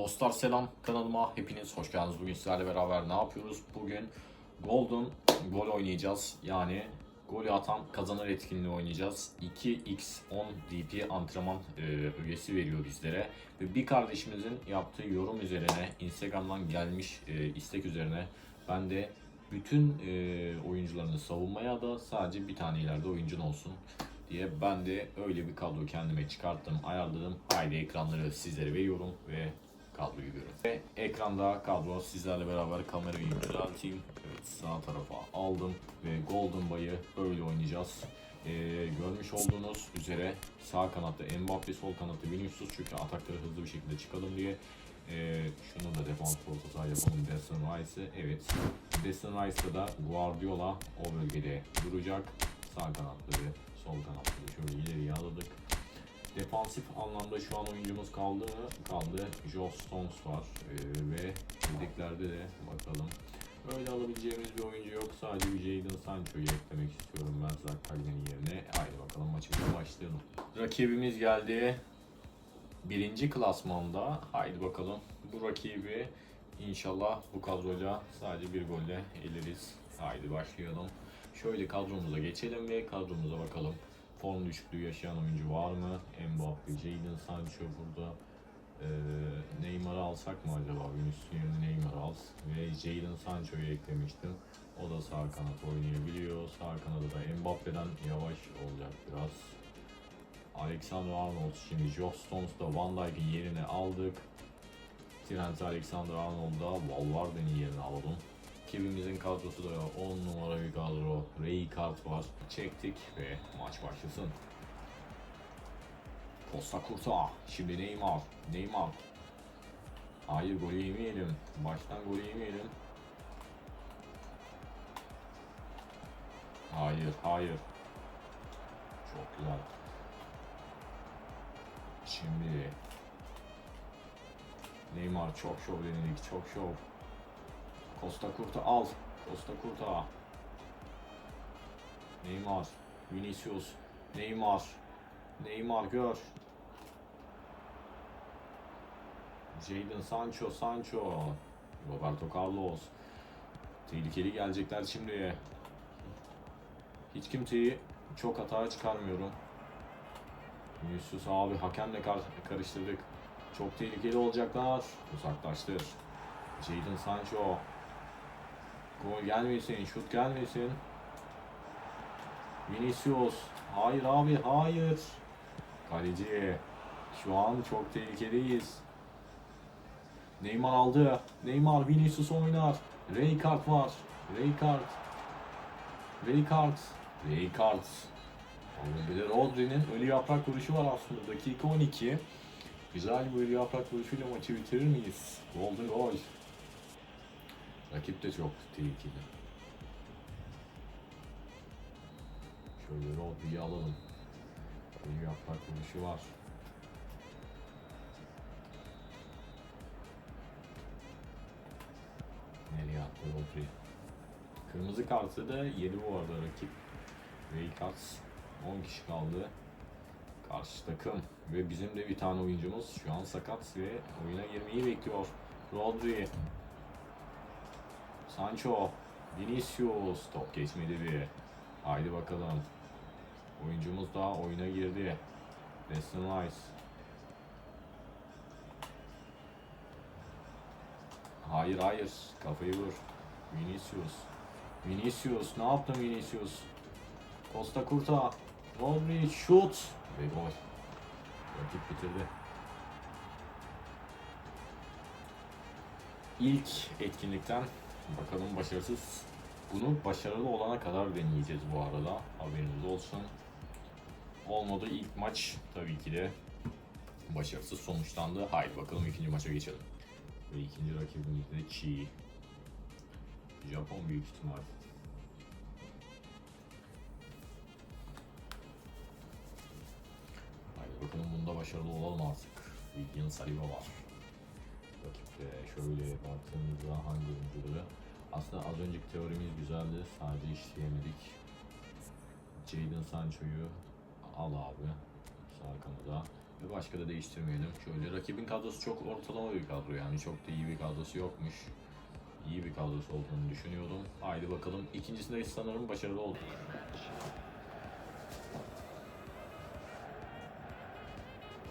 Dostlar selam kanalıma hepiniz hoş geldiniz. Bugün sizlerle beraber ne yapıyoruz? Bugün Golden gol oynayacağız. Yani golü atan kazanır etkinliği oynayacağız. 2x10 DP antrenman e, üyesi veriyor bizlere. Ve bir kardeşimizin yaptığı yorum üzerine Instagram'dan gelmiş e, istek üzerine ben de bütün e, oyuncularını savunmaya da sadece bir tane ileride oyuncun olsun diye ben de öyle bir kadro kendime çıkarttım, ayarladım. Haydi ekranları sizlere veriyorum ve kadroyu görün. Ve ekranda kadro sizlerle beraber kamerayı düzelteyim. Evet sağ tarafa aldım ve Golden Bay'ı böyle oynayacağız. Ee, görmüş olduğunuz üzere sağ kanatta Mbappe, sol kanatta Vinicius çünkü atakları hızlı bir şekilde çıkalım diye. Ee, şunu da defans orta saha yapalım Declan Rice'ı. Evet. Declan Rice'da da Guardiola o bölgede duracak. Sağ kanatları, sol kanatları şöyle ileriye aladık. Defansif anlamda şu an oyuncumuz kaldı mı? Kaldı. Joe Stones var. Ee, ve yedeklerde de bakalım. Öyle alabileceğimiz bir oyuncu yok. Sadece bir Jadon Sancho'yu eklemek istiyorum ben Zakkagli'nin yerine. Haydi bakalım maçımıza başlayalım. Rakibimiz geldi. Birinci klasmanda. Haydi bakalım. Bu rakibi inşallah bu kadroyla sadece bir golle eleriz. Haydi başlayalım. Şöyle kadromuza geçelim ve kadromuza bakalım. Form düşüklüğü yaşayan oyuncu var mı? Mbappe, Jadon Sancho burada. Ee, Neymar'ı alsak mı acaba? Vinicius yerine Neymar al. Ve Jadon Sancho'yu eklemiştim. O da sağ kanat oynayabiliyor. Sağ kanadı da Mbappe'den yavaş olacak biraz. Alexander Arnold şimdi Joe Stones'da Van Dijk'in yerine aldık. Trent Alexander Arnold'da Valverde'nin yerine alalım. Ekibimizin kadrosu da 10 numara bir kadro. Rijkaard var. Çektik ve maç başlasın. Costa Curta. Şimdi Neymar. Neymar. Hayır golü yemeyelim. Baştan golü yemeyelim. Hayır, hayır. Çok güzel. Şimdi Neymar çok şov denedik, çok şov. Costa Curta al. Costa Curta. Neymar. Vinicius. Neymar. Neymar gör. Jadon Sancho, Sancho. Roberto Carlos. Tehlikeli gelecekler şimdi. Hiç kimseyi çok hata çıkarmıyorum. Vinicius abi hakemle kar karıştırdık. Çok tehlikeli olacaklar. Uzaklaştır. Jadon Sancho. Gol gelmesin, şut gelmesin. Vinicius. Hayır abi, hayır. Kaleci. Şu an çok tehlikeliyiz. Neymar aldı. Neymar Vinicius oynar. Rijkaard var. Rijkaard. Rijkaard. Rijkaard. Bir de Rodri'nin ölü yaprak vuruşu var aslında. Dakika 12. Güzel bir ölü yaprak vuruşuyla maçı bitirir miyiz? Golden gol. Rakip de çok tehlikeli. Şöyle Rodri'yi alalım. Ölü yaprak vuruşu var. Nereye attı Rodri? Kırmızı kartı da yedi bu arada rakip. Rijkaard 10 kişi kaldı. Karşı takım ve bizim de bir tane oyuncumuz şu an sakat ve oyuna girmeyi bekliyor. Rodri. Sancho. Vinicius. Top geçmedi bir. Haydi bakalım. Oyuncumuz da oyuna girdi. Declan Rice. Hayır hayır. Kafayı vur. Vinicius. Vinicius. Ne yaptın Vinicius? Costa Curta. Rodri şut. Ve gol. Rakip bitirdi. İlk etkinlikten bakalım başarısız. Bunu başarılı olana kadar deneyeceğiz bu arada. Haberiniz olsun. Olmadı ilk maç tabii ki de başarısız sonuçlandı. Haydi bakalım ikinci maça geçelim. Ve ikinci rakibimiz de Chi. Japon büyük ihtimal. Haydi bakalım bunda başarılı olalım artık. William Saliba var. Rakipte şöyle baktığımızda hangi oyuncuları aslında az önceki teorimiz güzeldi. Sadece işleyemedik. Jadon Sancho'yu al abi. Sağ kanada. Ve başka da değiştirmeyelim. Şöyle rakibin kadrosu çok ortalama bir kadro yani çok da iyi bir kadrosu yokmuş. İyi bir kadrosu olduğunu düşünüyordum. Haydi bakalım. İkincisinde sanırım başarılı oldu.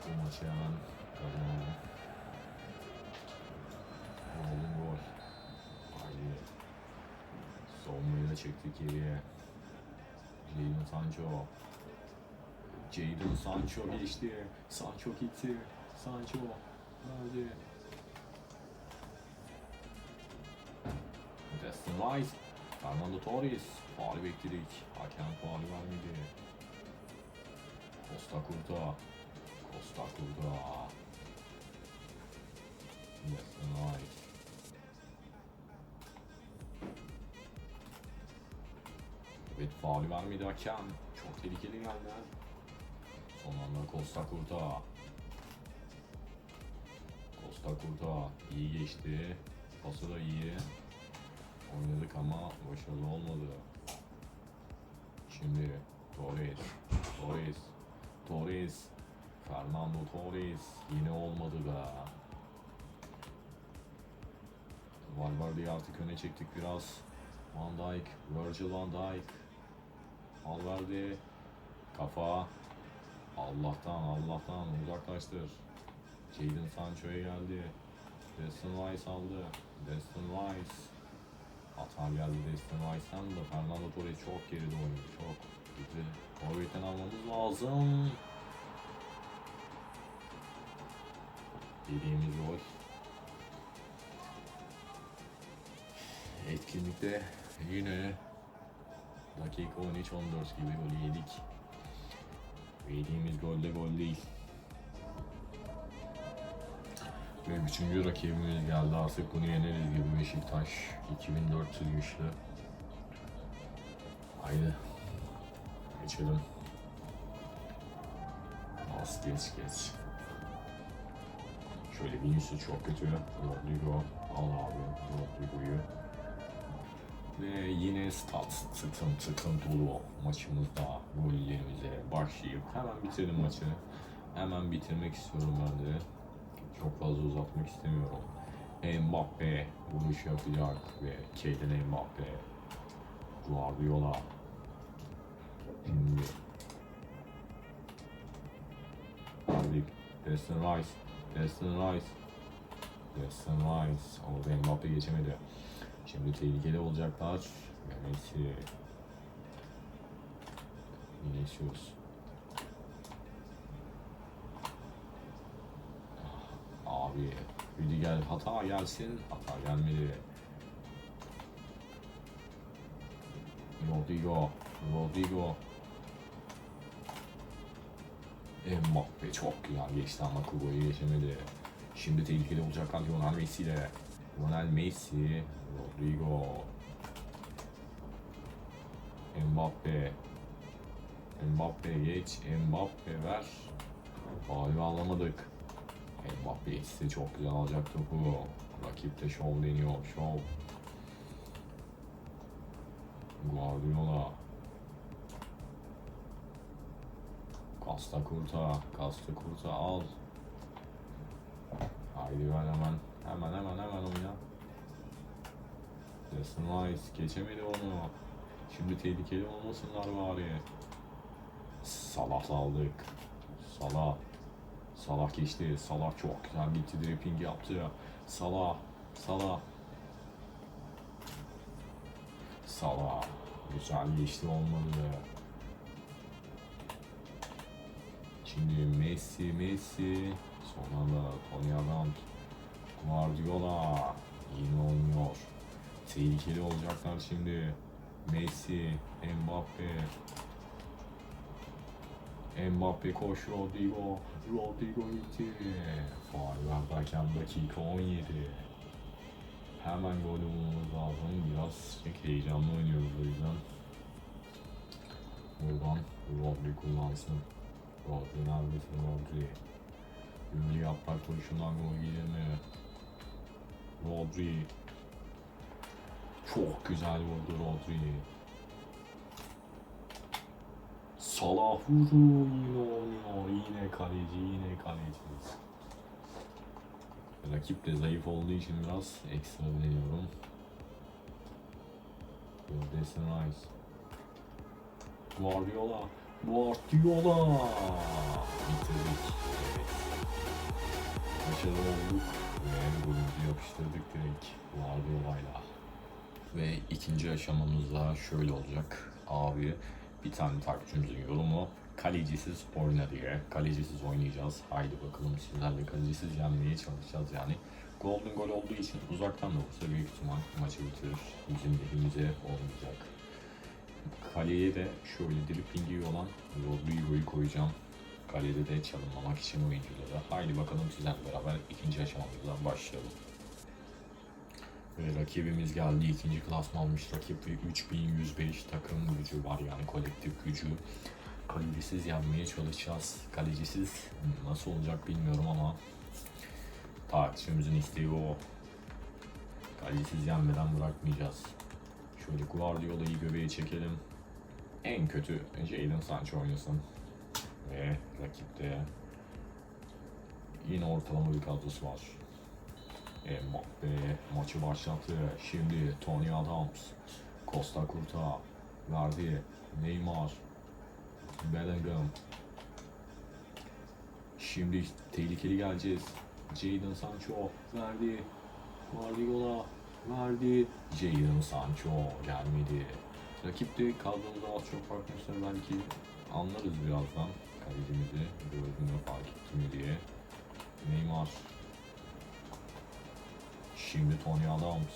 Bu maçı hemen kazanalım. Çektik geriye. Jadon Sancho. Jadon Sancho geçti. Sancho gitti. Sancho. Verdi. Destin Rice. Fernando Torres. Faal bekledik. Hakem faal vermedi. Costa Curta. Costa Curta. Destin Rice. Evet faul vermedi hakem. Çok tehlikeli geldi. Son anda Costa Curta. Costa Curta iyi geçti. Pası da iyi. Oynadık ama başarılı olmadı. Şimdi Torres. Torres. Torres. Fernando Torres. Yine olmadı da. Valverde'yi artık öne çektik biraz. Van Dijk, Virgil van Dijk. Valverde. Kafa. Allah'tan Allah'tan uzaklaştır. Jadon Sancho'ya geldi. Destin Rice aldı. Destin Rice. Hata geldi Destin Rice'den de Fernando Torres çok geride oynadı. Çok gitti. Forvet'ten almamız lazım. Yediğimiz gol. Etkinlikte yine dakika 13-14 gibi gol yedik. Yediğimiz gol de gol değil. Ve üçüncü rakibimiz geldi artık bunu yeneriz gibi Beşiktaş 2400 güçlü. Haydi. Geçelim. Az geç geç. Şöyle Vinicius çok kötü. Rodrigo al abi Rodrigo'yu. Ve yine stat tıkım tıkım dolu maçımızda gollerimize başlayıp hemen bitirelim maçı. Hemen bitirmek istiyorum ben de. Çok fazla uzatmak istemiyorum. Mbappe vuruş yapacak ve Kylian Mbappe Guardiola şimdi Verdik Destin Rice Destin Rice Destin Rice orada Mbappe geçemedi şimdi tehlikeli olacaklar Messi Vinicius Abi Rüdiger hata gelsin. Hata gelmedi. Rodrigo. Rodrigo. Mbappe çok güzel geçti ama Kubo'yu geçemedi. Şimdi tehlikeli olacaklar Lionel Messi ile. Lionel Messi. Rodrigo. Mbappe. Mbappe geç. Mbappe ver. Faulü alamadık. Mbappe ise çok güzel alacak topu. Rakip de şov deniyor. Şov. Guardiola. Costa Curta. Costa Curta al. Haydi ver hemen. Hemen hemen hemen oyna. Destin Rice geçemedi onu. Şimdi tehlikeli olmasınlar bari. Salah aldık. Salah. Salah geçti. Salah çok güzel gitti. Dripping yaptı. Salah. Salah. Salah. Güzel geçti olmadı. Şimdi Messi, Messi. Sonra da Tony Adams. Guardiola. Yine oynuyor. Tehlikeli olacaklar şimdi. Messi, Mbappe, Mbappe koş Rodrigo. Rodrigo gitti. Faal verken dakika 17. Hemen gol bulmamız lazım. Biraz pek heyecanlı oynuyoruz o yüzden. Buradan Rodri kullansın. Rodri neredesin Rodri? Ünlü yaprak koşundan gol gelir mi? Rodri. Çok güzel vurdu Rodri. Salah vurdu yine oynuyor. Yine kaleci yine kaleci. Rakip de zayıf olduğu için biraz ekstra veriyorum. Declan Rice. Guardiola. Guardiola. Bitirdik. Evet. Başarılı olduk ve yapıştırdık direkt Guardiola'yla. Ve ikinci aşamamız da şöyle olacak. Abi bir tane takipçimizin yorumu kalecisiz oyna diye. Kalecisiz oynayacağız. Haydi bakalım sizlerle kalecisiz yenmeye çalışacağız yani. Golden gol olduğu için uzaktan da olsa büyük ihtimal maçı bitirir. Bizim lehimize olmayacak. Kaleye de şöyle driplingi iyi olan Rodrigo'yu koyacağım. Kalede de çalınmamak için oyuncuları. Haydi bakalım sizlerle beraber ikinci aşamamızdan başlayalım. Ve rakibimiz geldi. ikinci klasman almış rakip ve 3105 takım gücü var yani kolektif gücü. Kalecisiz yenmeye çalışacağız. Kalecisiz nasıl olacak bilmiyorum ama takipçimizin isteği o. Kalecisiz yenmeden bırakmayacağız. Şöyle Guardiola'yı göbeğe çekelim. En kötü Jadon Sancho oynasın. Ve rakipte yine ortalama bir kadrosu var. Mbappe maçı başlattı. Şimdi Tony Adams, Costa Curta, verdi. Neymar, Bellingham. Şimdi tehlikeli geleceğiz. Jadon Sancho verdi. Guardiola verdi. Jadon Sancho gelmedi. Rakip de az çok farklıysa belki anlarız birazdan. Kalecimizi gördüm mü fark etti mi diye. Neymar Şimdi Tony Adams.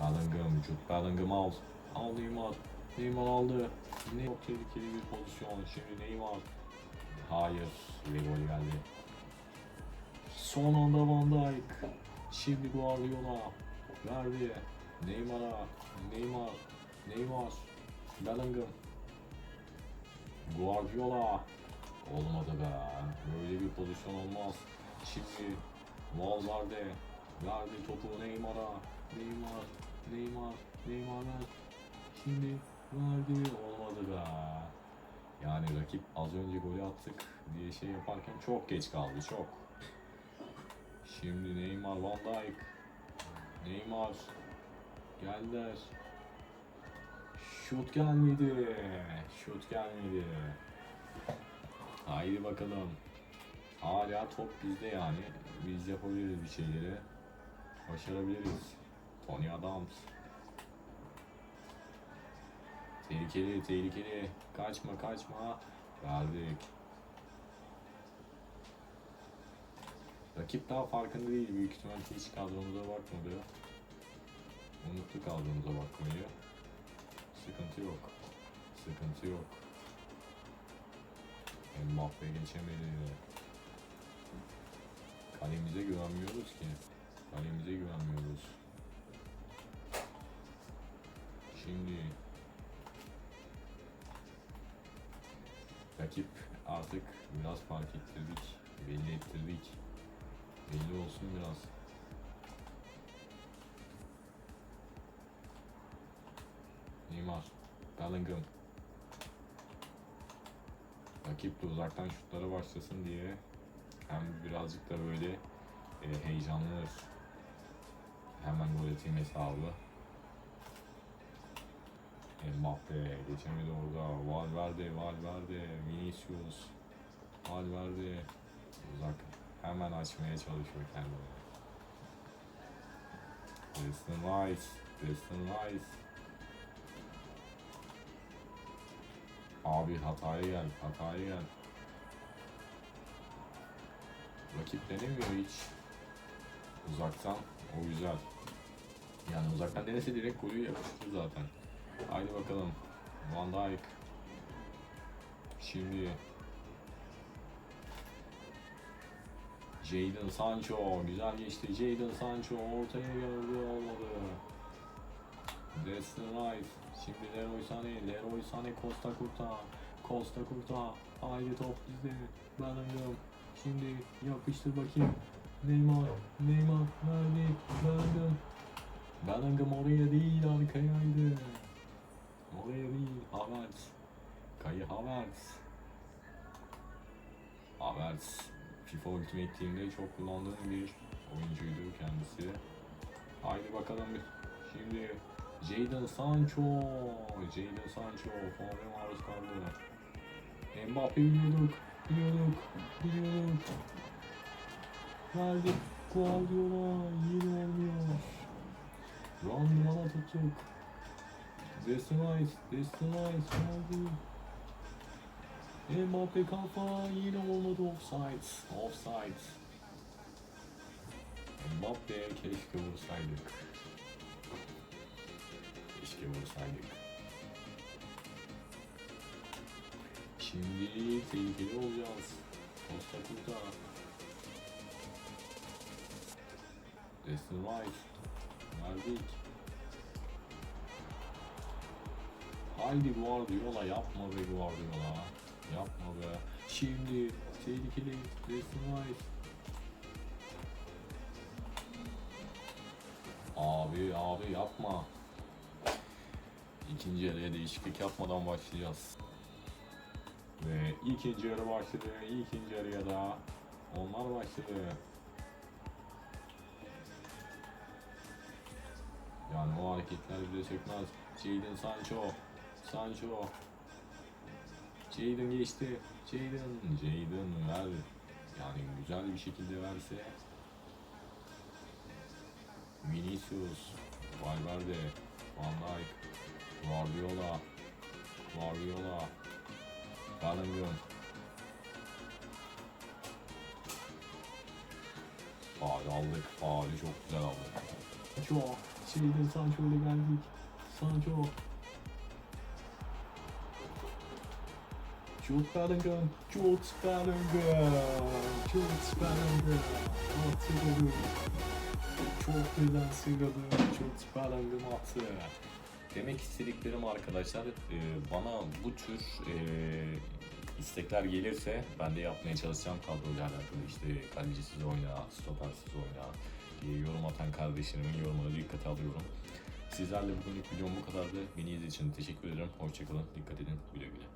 Bellingham, Jude Bellingham al. Al Neymar. Neymar aldı. Ne çok tehlikeli bir pozisyon. Şimdi Neymar. Hayır. Ve gol geldi. Son anda Van Dijk. Şimdi Guardiola. Verdi. Neymar'a. Neymar. Neymar. Bellingham. Guardiola. Olmadı be. Böyle bir pozisyon olmaz. Şimdi Valverde. Verdi topu Neymar'a. Neymar, Neymar, Neymar. Şimdi verdi. Olmadı be. Yani rakip az önce golü attık diye şey yaparken çok geç kaldı. Çok. Şimdi Neymar, Van Dijk. Neymar. Geldiler. Şut gelmedi. Şut gelmedi. Haydi bakalım. Hala top bizde yani. Biz yapabiliriz bir şeyleri. Başarabiliriz. Tony Adams. Tehlikeli, tehlikeli. Kaçma, kaçma. Verdik. Rakip daha farkında değil. Büyük ihtimal hiç kadromuza bakmadı. Unuttu kadromuza bakmayı. Sıkıntı yok. Sıkıntı yok. Mbappe geçemedi. Kalemize güvenmiyoruz ki. Kalemize güvenmiyoruz. Şimdi rakip artık biraz fark ettirdik. Belli ettirdik. Belli olsun biraz. Neymar, Bellingham. Rakip de uzaktan şutlara başlasın diye hem birazcık da böyle e, heyecanlanır. Hemen gol atayım hesabı. Mbappe geçemedi orada. Valverde, Valverde, Vinicius, Valverde. Uzak. Hemen açmaya çalışıyor kendini. Destin Rice, Destin Rice. Abi hataya gel, hataya gel. Rakip denemiyor hiç. Uzaktan o güzel. Yani uzaktan denese direkt golü yapıştır zaten. Haydi bakalım. Van Dijk. Şimdi Jadon Sancho güzel geçti. Jadon Sancho ortaya geldi olmadı. Destin Rice. Şimdi Leroy Sané. Leroy Sané Costa Curta. Costa Curta. Haydi top bizde. Bellingham. Şimdi yapıştır bakayım. Neymar. Neymar. Verdi. Bellingham. Bellingham oraya değil arkayaydı. Oraya değil. Havertz. Kai Havertz. Havertz FIFA Ultimate Team'de çok kullandığım bir oyuncuydu kendisi. Haydi bakalım şimdi Jadon Sancho. Jadon Sancho faule maruz kaldı. Mbappe biliyorduk, biliyorduk, biliyorduk. Verdik Guardiola yine olmuyor. Randman'a tuttuk. Destin Rice, Destin Rice geldi. Mbappe kafa yine olmadı offside. Offside. Mbappe keşke vursaydık. Keşke vursaydık. Şimdi tehlikeli olacağız. Costa Curta. Destin Rice. Verdik. Haydi Guardiola yapma be Guardiola. Yapma be. Şimdi tehlikeli Destin Rice. Abi abi yapma. İkinci yarıya değişiklik yapmadan başlayacağız. Ve ikinci yarı başladı. İkinci yarıya da onlar başladı. Yani o hareketler bize sökmez. Jadon Sancho. Sancho. Jadon geçti. Jadon. Jadon ver. Yani güzel bir şekilde verse. Vinicius. Valverde. Van Dijk. Guardiola. Guardiola. Bellingham. Faal aldık. Faali çok güzel aldık. Sancho. Şeyden Sancho ile geldik. Sancho. Jude Bellingham. Jude Bellingham. Jude Bellingham. Hatırladım. Çok güzel sıyrıldı. Jude Bellingham attı. Demek istediklerim arkadaşlar e, bana bu tür e, istekler gelirse ben de yapmaya çalışacağım kadroyla alakalı işte kalecisiz oyna, stopersiz oyna, e, yorum atan kardeşlerimin yorumunu dikkate alıyorum. Sizlerle bugünlük videom bu kadardı. Beni izlediğiniz için teşekkür ederim. Hoşçakalın. Dikkat edin. Güle güle.